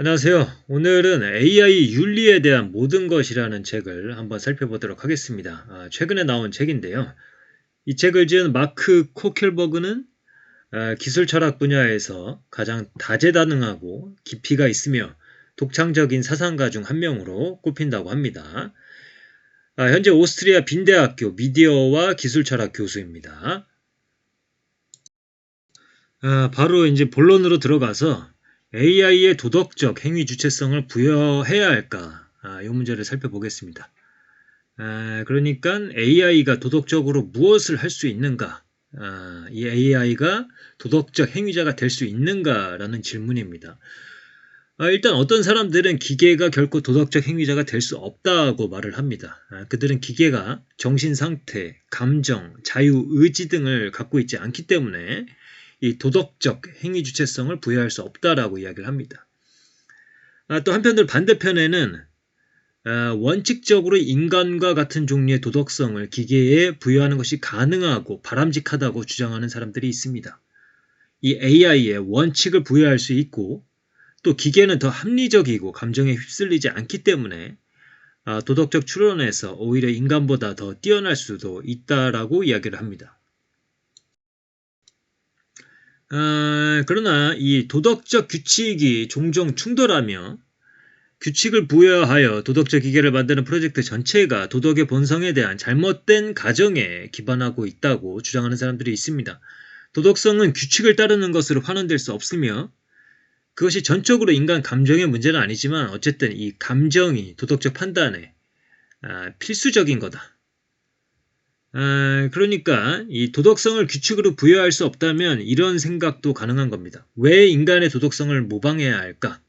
안녕하세요. 오늘은 AI 윤리에 대한 모든 것이라는 책을 한번 살펴보도록 하겠습니다. 아, 최근에 나온 책인데요. 이 책을 지은 마크 코켈버그는 아, 기술 철학 분야에서 가장 다재다능하고 깊이가 있으며 독창적인 사상가 중 한 명으로 꼽힌다고 합니다. 아, 현재 오스트리아 빈대학교 미디어와 기술 철학 교수입니다. 아, 바로 이제 본론으로 들어가서 AI의 도덕적 행위 주체성을 부여해야 할까? 아, 이 문제를 살펴보겠습니다. 아, 그러니까 AI가 도덕적으로 무엇을 할 수 있는가? 아, 이 AI가 도덕적 행위자가 될 수 있는가라는 질문입니다. 아, 일단 어떤 사람들은 기계가 결코 도덕적 행위자가 될 수 없다고 말을 합니다. 아, 그들은 기계가 정신 상태, 감정, 자유, 의지 등을 갖고 있지 않기 때문에 이 도덕적 행위 주체성을 부여할 수 없다라고 이야기를 합니다. 아, 또 한편으로 반대편에는 아, 원칙적으로 인간과 같은 종류의 도덕성을 기계에 부여하는 것이 가능하고 바람직하다고 주장하는 사람들이 있습니다. 이 AI에 원칙을 부여할 수 있고 또 기계는 더 합리적이고 감정에 휩쓸리지 않기 때문에 아, 도덕적 추론에서 오히려 인간보다 더 뛰어날 수도 있다라고 이야기를 합니다. 어, 그러나 이 도덕적 규칙이 종종 충돌하며 규칙을 부여하여 도덕적 기계를 만드는 프로젝트 전체가 도덕의 본성에 대한 잘못된 가정에 기반하고 있다고 주장하는 사람들이 있습니다. 도덕성은 규칙을 따르는 것으로 환원될 수 없으며 그것이 전적으로 인간 감정의 문제는 아니지만 어쨌든 이 감정이 도덕적 판단에 아, 필수적인 거다. 아, 그러니까 이 도덕성을 규칙으로 부여할 수 없다면 이런 생각도 가능한 겁니다. 왜 인간의 도덕성을 모방해야 할까?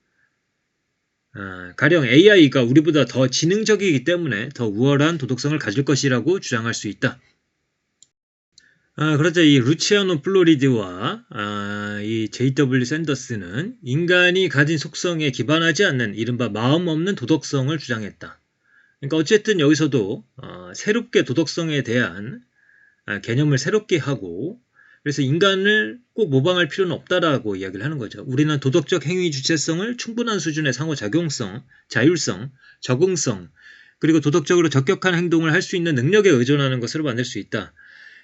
아, 가령 AI가 우리보다 더 지능적이기 때문에 더 우월한 도덕성을 가질 것이라고 주장할 수 있다. 아, 그렇죠. 이 루치아노 플로리드와 아, 이 J.W. 샌더스는 인간이 가진 속성에 기반하지 않는 이른바 마음 없는 도덕성을 주장했다. 그러니까 어쨌든 여기서도 어, 새롭게 도덕성에 대한 아, 개념을 새롭게 하고 그래서 인간을 꼭 모방할 필요는 없다라고 이야기를 하는 거죠. 우리는 도덕적 행위 주체성을 충분한 수준의 상호작용성, 자율성, 적응성, 그리고 도덕적으로 적격한 행동을 할 수 있는 능력에 의존하는 것으로 만들 수 있다.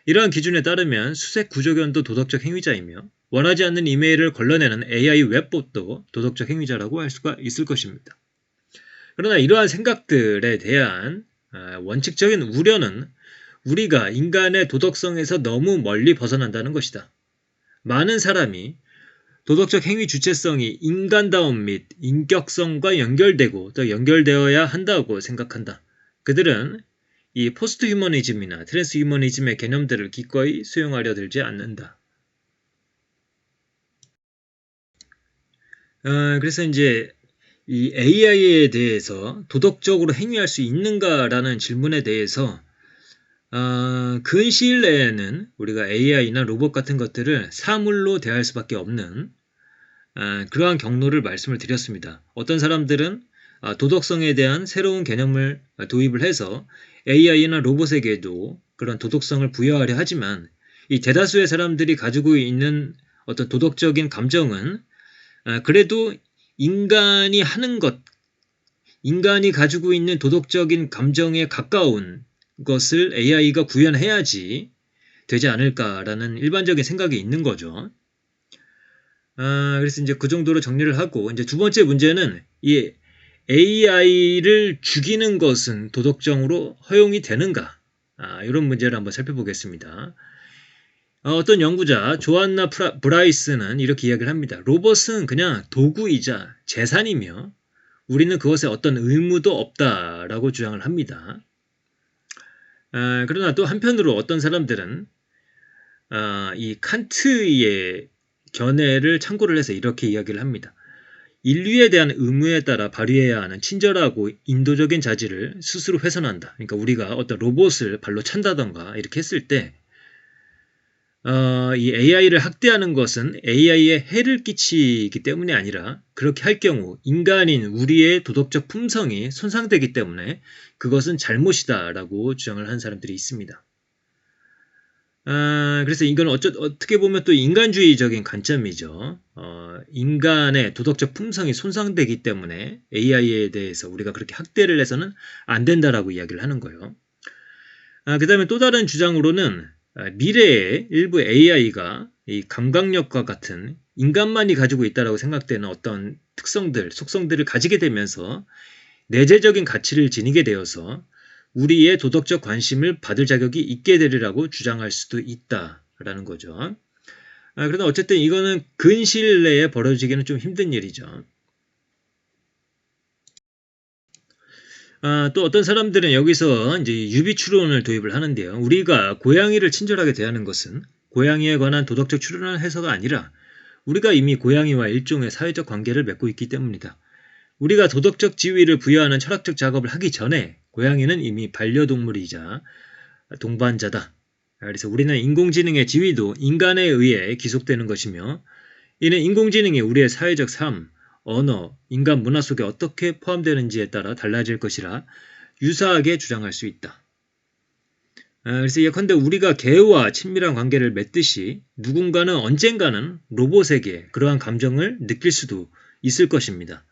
이러한 기준에 따르면 수색 구조견도 도덕적 행위자이며 원하지 않는 이메일을 걸러내는 AI 웹봇도 도덕적 행위자라고 할 수가 있을 것입니다. 그러나 이러한 생각들에 대한 아, 원칙적인 우려는 우리가 인간의 도덕성에서 너무 멀리 벗어난다는 것이다. 많은 사람이 도덕적 행위 주체성이 인간다움 및 인격성과 연결되고 또 연결되어야 한다고 생각한다. 그들은 이 포스트 휴머니즘이나 트랜스 휴머니즘의 개념들을 기꺼이 수용하려 들지 않는다. 어, 그래서 이제 이 AI에 대해서 도덕적으로 행위할 수 있는가라는 질문에 대해서 어, 근 시일 내에는 우리가 AI나 로봇 같은 것들을 사물로 대할 수밖에 없는 어, 그러한 경로를 말씀을 드렸습니다. 어떤 사람들은 어, 도덕성에 대한 새로운 개념을 도입을 해서 AI나 로봇에게도 그런 도덕성을 부여하려 하지만 이 대다수의 사람들이 가지고 있는 어떤 도덕적인 감정은 어, 그래도 인간이 하는 것, 인간이 가지고 있는 도덕적인 감정에 가까운 것을 AI가 구현해야지 되지 않을까라는 일반적인 생각이 있는 거죠. 아, 그래서 이제 그 정도로 정리를 하고, 이제 두 번째 문제는 이 AI를 죽이는 것은 도덕적으로 허용이 되는가? 아, 이런 문제를 한번 살펴보겠습니다. 어, 어떤 연구자 조안나 브라이스는 이렇게 이야기를 합니다. 로봇은 그냥 도구이자 재산이며 우리는 그것에 어떤 의무도 없다라고 주장을 합니다. 아, 그러나 또 한편으로 어떤 사람들은 아, 이 칸트의 견해를 참고를 해서 이렇게 이야기를 합니다. 인류에 대한 의무에 따라 발휘해야 하는 친절하고 인도적인 자질을 스스로 훼손한다. 그러니까 우리가 어떤 로봇을 발로 찬다던가 이렇게 했을 때 어, 이 AI를 학대하는 것은 AI에 해를 끼치기 때문이 아니라 그렇게 할 경우 인간인 우리의 도덕적 품성이 손상되기 때문에 그것은 잘못이다라고 주장을 한 사람들이 있습니다. 아, 그래서 이건 어쩌, 어떻게 보면 또 인간주의적인 관점이죠. 어, 인간의 도덕적 품성이 손상되기 때문에 AI에 대해서 우리가 그렇게 학대를 해서는 안 된다라고 이야기를 하는 거예요. 아, 그 다음에 또 다른 주장으로는 아, 미래에 일부 AI가 이 감각력과 같은 인간만이 가지고 있다라고 생각되는 어떤 특성들, 속성들을 가지게 되면서 내재적인 가치를 지니게 되어서 우리의 도덕적 관심을 받을 자격이 있게 되리라고 주장할 수도 있다라는 거죠. 아, 그러나 어쨌든 이거는 근시일 내에 벌어지기는 좀 힘든 일이죠. 아, 또 어떤 사람들은 여기서 이제 유비 추론을 도입을 하는데요. 우리가 고양이를 친절하게 대하는 것은 고양이에 관한 도덕적 추론을 해서가 아니라 우리가 이미 고양이와 일종의 사회적 관계를 맺고 있기 때문이다. 우리가 도덕적 지위를 부여하는 철학적 작업을 하기 전에 고양이는 이미 반려동물이자 동반자다. 그래서 우리는 인공지능의 지위도 인간에 의해 기속되는 것이며 이는 인공지능이 우리의 사회적 삶, 언어, 인간 문화 속에 어떻게 포함되는지에 따라 달라질 것이라 유사하게 주장할 수 있다. 아, 그래서 예컨대 우리가 개와 친밀한 관계를 맺듯이 누군가는 언젠가는 로봇에게 그러한 감정을 느낄 수도 있을 것입니다.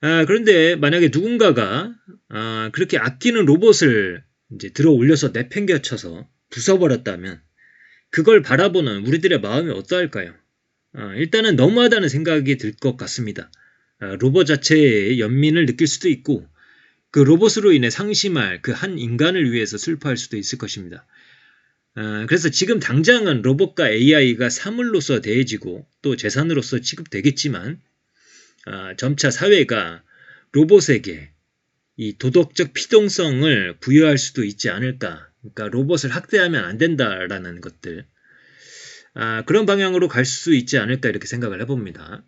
아, 그런데 만약에 누군가가 아, 그렇게 아끼는 로봇을 이제 들어 올려서 내팽겨쳐서 부숴버렸다면 그걸 바라보는 우리들의 마음이 어떠할까요? 아, 일단은 너무하다는 생각이 들 것 같습니다. 아, 로봇 자체의 연민을 느낄 수도 있고 그 로봇으로 인해 상심할 그 한 인간을 위해서 슬퍼할 수도 있을 것입니다. 아, 그래서 지금 당장은 로봇과 AI가 사물로서 대해지고 또 재산으로서 취급되겠지만 아, 점차 사회가 로봇에게 이 도덕적 피동성을 부여할 수도 있지 않을까. 그러니까 로봇을 학대하면 안 된다라는 것들. 아, 그런 방향으로 갈 수 있지 않을까 이렇게 생각을 해봅니다.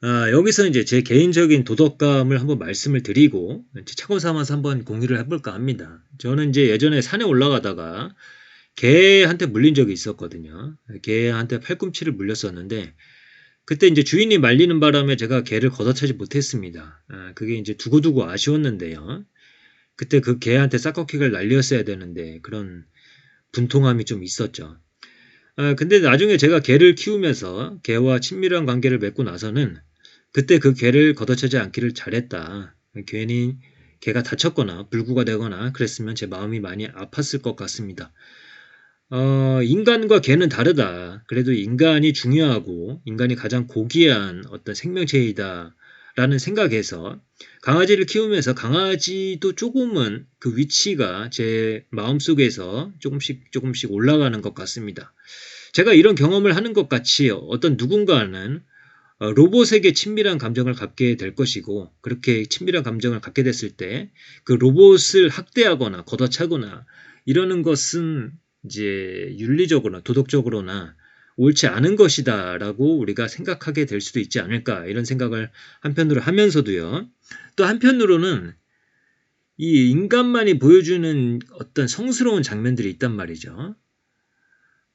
아, 여기서 이제 제 개인적인 도덕감을 한번 말씀을 드리고 차고 삼아서 한번 공유를 해볼까 합니다. 저는 이제 예전에 산에 올라가다가 개한테 물린 적이 있었거든요. 개한테 팔꿈치를 물렸었는데 그때 이제 주인이 말리는 바람에 제가 개를 걷어차지 못했습니다. 아, 그게 이제 두고두고 아쉬웠는데요. 그때 그 개한테 싹거킥을 날렸어야 되는데 그런 분통함이 좀 있었죠. 아, 근데 나중에 제가 개를 키우면서 개와 친밀한 관계를 맺고 나서는 그때 그 개를 걷어차지 않기를 잘했다. 괜히 개가 다쳤거나 불구가 되거나 그랬으면 제 마음이 많이 아팠을 것 같습니다. 어, 인간과 개는 다르다. 그래도 인간이 중요하고 인간이 가장 고귀한 어떤 생명체이다. 라는 생각에서 강아지를 키우면서 강아지도 조금은 그 위치가 제 마음속에서 조금씩 조금씩 올라가는 것 같습니다. 제가 이런 경험을 하는 것 같이 어떤 누군가는 어, 로봇에게 친밀한 감정을 갖게 될 것이고 그렇게 친밀한 감정을 갖게 됐을 때 그 로봇을 학대하거나 걷어차거나 이러는 것은 이제 윤리적으로나 도덕적으로나 옳지 않은 것이다 라고 우리가 생각하게 될 수도 있지 않을까 이런 생각을 한편으로 하면서도요. 또 한편으로는 이 인간만이 보여주는 어떤 성스러운 장면들이 있단 말이죠.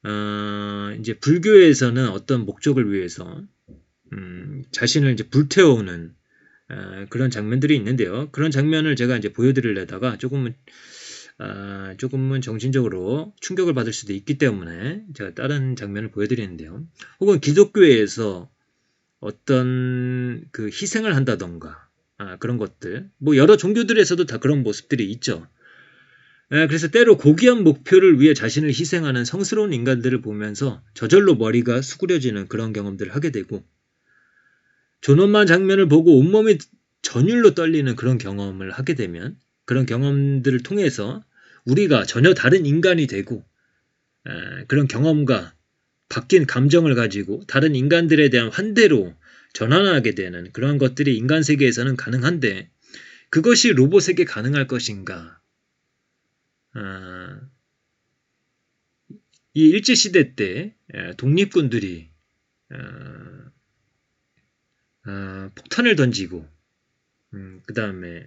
어, 이제 불교에서는 어떤 목적을 위해서 음, 자신을 이제 불태우는 어, 그런 장면들이 있는데요. 그런 장면을 제가 이제 보여드리려다가 조금은 아, 조금은 정신적으로 충격을 받을 수도 있기 때문에 제가 다른 장면을 보여드리는데요. 혹은 기독교에서 어떤 그 희생을 한다던가 아, 그런 것들 뭐 여러 종교들에서도 다 그런 모습들이 있죠. 아, 그래서 때로 고귀한 목표를 위해 자신을 희생하는 성스러운 인간들을 보면서 저절로 머리가 수그려지는 그런 경험들을 하게 되고 존엄한 장면을 보고 온몸이 전율로 떨리는 그런 경험을 하게 되면 그런 경험들을 통해서 우리가 전혀 다른 인간이 되고 그런 경험과 바뀐 감정을 가지고 다른 인간들에 대한 환대로 전환하게 되는 그런 것들이 인간 세계에서는 가능한데 그것이 로봇에게 가능할 것인가? 아, 이 일제 시대 때 독립군들이 아, 아, 폭탄을 던지고 음, 그 다음에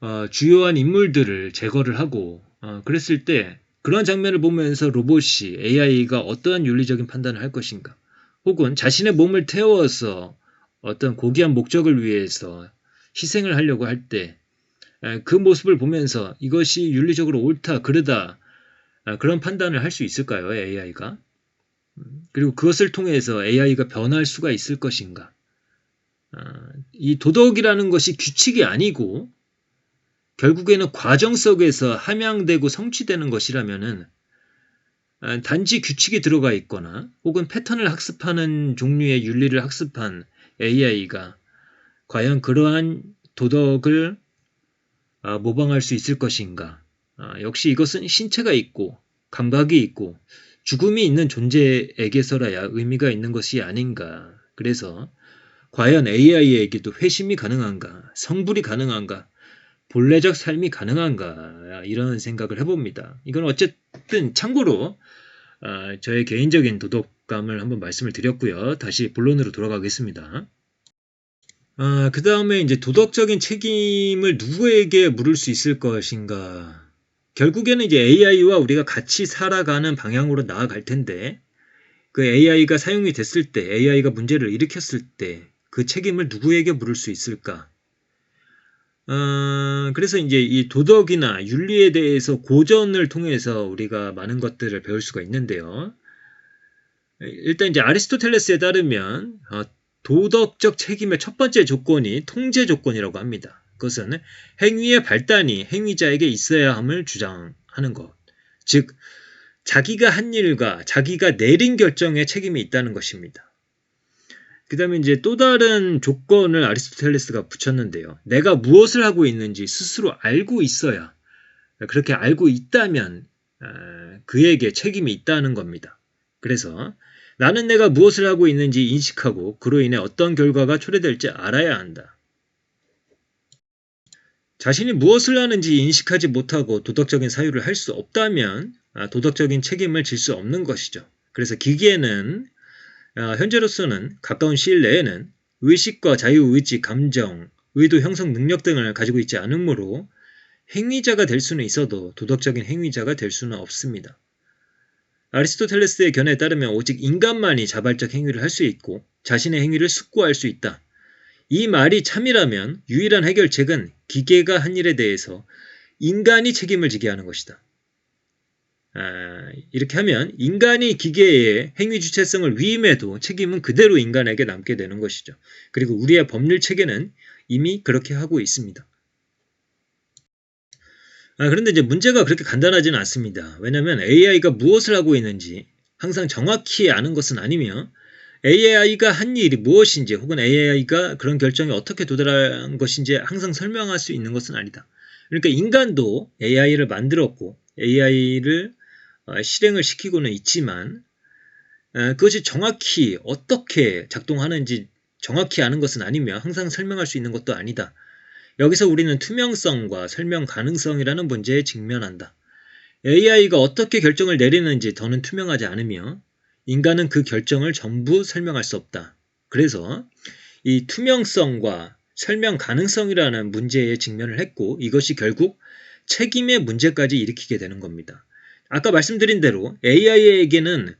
어, 주요한 인물들을 제거를 하고 어, 그랬을 때 그런 장면을 보면서 로봇이 AI가 어떠한 윤리적인 판단을 할 것인가 혹은 자신의 몸을 태워서 어떤 고귀한 목적을 위해서 희생을 하려고 할 때 그 모습을 보면서 이것이 윤리적으로 옳다 그르다 아, 그런 판단을 할 수 있을까요? AI가? 그리고 그것을 통해서 AI가 변할 수가 있을 것인가? 아, 이 도덕이라는 것이 규칙이 아니고 결국에는 과정 속에서 함양되고 성취되는 것이라면은 아, 단지 규칙이 들어가 있거나 혹은 패턴을 학습하는 종류의 윤리를 학습한 AI가 과연 그러한 도덕을 아, 모방할 수 있을 것인가? 아, 역시 이것은 신체가 있고 감각이 있고 죽음이 있는 존재에게서라야 의미가 있는 것이 아닌가. 그래서 과연 AI에게도 회심이 가능한가? 성불이 가능한가? 본래적 삶이 가능한가? 이런 생각을 해봅니다. 이건 어쨌든 참고로 아, 저의 개인적인 도덕감을 한번 말씀을 드렸고요. 다시 본론으로 돌아가겠습니다. 아, 그 다음에 이제 도덕적인 책임을 누구에게 물을 수 있을 것인가? 결국에는 이제 AI와 우리가 같이 살아가는 방향으로 나아갈 텐데, 그 AI가 사용이 됐을 때, AI가 문제를 일으켰을 때, 그 책임을 누구에게 물을 수 있을까? 어, 그래서 이제 이 도덕이나 윤리에 대해서 고전을 통해서 우리가 많은 것들을 배울 수가 있는데요. 일단 이제 아리스토텔레스에 따르면 어, 도덕적 책임의 첫 번째 조건이 통제 조건이라고 합니다. 그것은 행위의 발단이 행위자에게 있어야 함을 주장하는 것. 즉, 자기가 한 일과 자기가 내린 결정에 책임이 있다는 것입니다. 그 다음에 이제 또 다른 조건을 아리스토텔레스가 붙였는데요. 내가 무엇을 하고 있는지 스스로 알고 있어야, 그렇게 알고 있다면 그에게 책임이 있다는 겁니다. 그래서 나는 내가 무엇을 하고 있는지 인식하고 그로 인해 어떤 결과가 초래될지 알아야 한다. 자신이 무엇을 하는지 인식하지 못하고 도덕적인 사유를 할 수 없다면 아, 도덕적인 책임을 질 수 없는 것이죠. 그래서 기계는 아, 현재로서는 가까운 시일 내에는 의식과 자유의지, 감정, 의도 형성 능력 등을 가지고 있지 않으므로 행위자가 될 수는 있어도 도덕적인 행위자가 될 수는 없습니다. 아리스토텔레스의 견해에 따르면 오직 인간만이 자발적 행위를 할 수 있고 자신의 행위를 숙고할 수 있다. 이 말이 참이라면 유일한 해결책은 기계가 한 일에 대해서 인간이 책임을 지게 하는 것이다. 아, 이렇게 하면 인간이 기계의 행위 주체성을 위임해도 책임은 그대로 인간에게 남게 되는 것이죠. 그리고 우리의 법률 체계는 이미 그렇게 하고 있습니다. 아, 그런데 이제 문제가 그렇게 간단하지는 않습니다. 왜냐하면 AI가 무엇을 하고 있는지 항상 정확히 아는 것은 아니며 AI가 한 일이 무엇인지 혹은 AI가 그런 결정에 어떻게 도달한 것인지 항상 설명할 수 있는 것은 아니다. 그러니까 인간도 AI를 만들었고 AI를 어, 실행을 시키고는 있지만 어, 그것이 정확히 어떻게 작동하는지 정확히 아는 것은 아니며 항상 설명할 수 있는 것도 아니다. 여기서 우리는 투명성과 설명 가능성이라는 문제에 직면한다. AI가 어떻게 결정을 내리는지 더는 투명하지 않으며 인간은 그 결정을 전부 설명할 수 없다. 그래서 이 투명성과 설명 가능성이라는 문제에 직면을 했고 이것이 결국 책임의 문제까지 일으키게 되는 겁니다. 아까 말씀드린 대로 AI에게는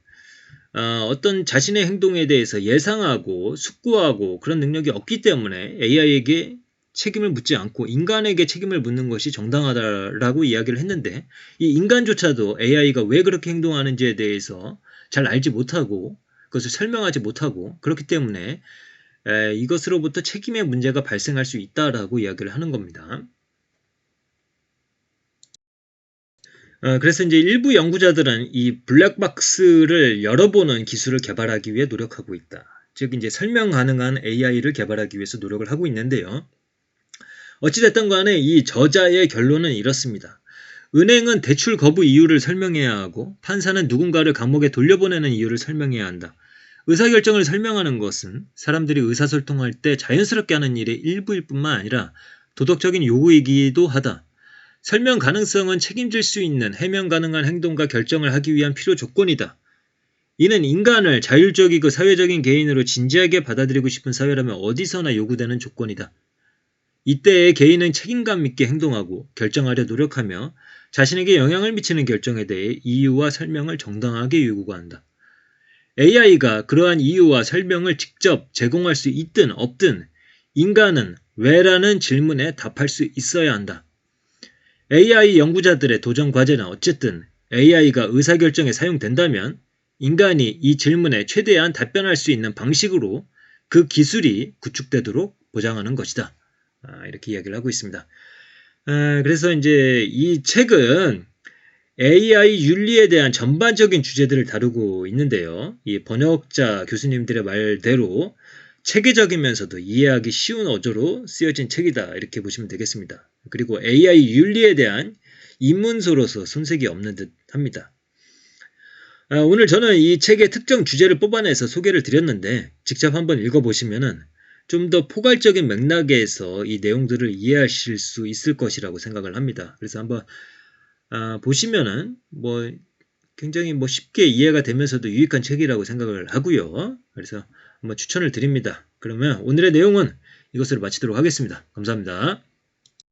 어, 떤 자신의 행동에 대해서 예상하고 숙고하고 그런 능력이 없기 때문에 AI에게 책임을 묻지 않고 인간에게 책임을 묻는 것이 정당하다라고 이야기를 했는데 이 인간조차도 AI가 왜 그렇게 행동하는지에 대해서 잘 알지 못하고 그것을 설명하지 못하고 그렇기 때문에 에, 이것으로부터 책임의 문제가 발생할 수 있다라고 이야기를 하는 겁니다. 어, 그래서 이제 일부 연구자들은 이 블랙박스를 열어보는 기술을 개발하기 위해 노력하고 있다. 즉 이제 설명 가능한 AI를 개발하기 위해서 노력을 하고 있는데요. 어찌됐든 간에 이 저자의 결론은 이렇습니다. 은행은 대출 거부 이유를 설명해야 하고 판사는 누군가를 감옥에 돌려보내는 이유를 설명해야 한다. 의사결정을 설명하는 것은 사람들이 의사소통할 때 자연스럽게 하는 일의 일부일 뿐만 아니라 도덕적인 요구이기도 하다. 설명 가능성은 책임질 수 있는 해명 가능한 행동과 결정을 하기 위한 필요 조건이다. 이는 인간을 자율적이고 사회적인 개인으로 진지하게 받아들이고 싶은 사회라면 어디서나 요구되는 조건이다. 이때의 개인은 책임감 있게 행동하고 결정하려 노력하며 자신에게 영향을 미치는 결정에 대해 이유와 설명을 정당하게 요구한다. AI가 그러한 이유와 설명을 직접 제공할 수 있든 없든 인간은 왜라는 질문에 답할 수 있어야 한다. AI 연구자들의 도전 과제는 어쨌든 AI가 의사결정에 사용된다면 인간이 이 질문에 최대한 답변할 수 있는 방식으로 그 기술이 구축되도록 보장하는 것이다. 아, 이렇게 이야기를 하고 있습니다. 아, 그래서 이제 이 책은 AI 윤리에 대한 전반적인 주제들을 다루고 있는데요. 이 번역자 교수님들의 말대로 체계적이면서도 이해하기 쉬운 어조로 쓰여진 책이다. 이렇게 보시면 되겠습니다. 그리고 AI 윤리에 대한 입문서로서 손색이 없는 듯 합니다. 아, 오늘 저는 이 책의 특정 주제를 뽑아내서 소개를 드렸는데 직접 한번 읽어보시면은 좀더 포괄적인 맥락에서 이 내용들을 이해하실 수 있을 것이라고 생각을 합니다. 그래서 한번 아, 보시면은 뭐 굉장히 뭐 쉽게 이해가 되면서도 유익한 책이라고 생각을 하고요. 그래서 한번 추천을 드립니다. 그러면 오늘의 내용은 이것으로 마치도록 하겠습니다. 감사합니다.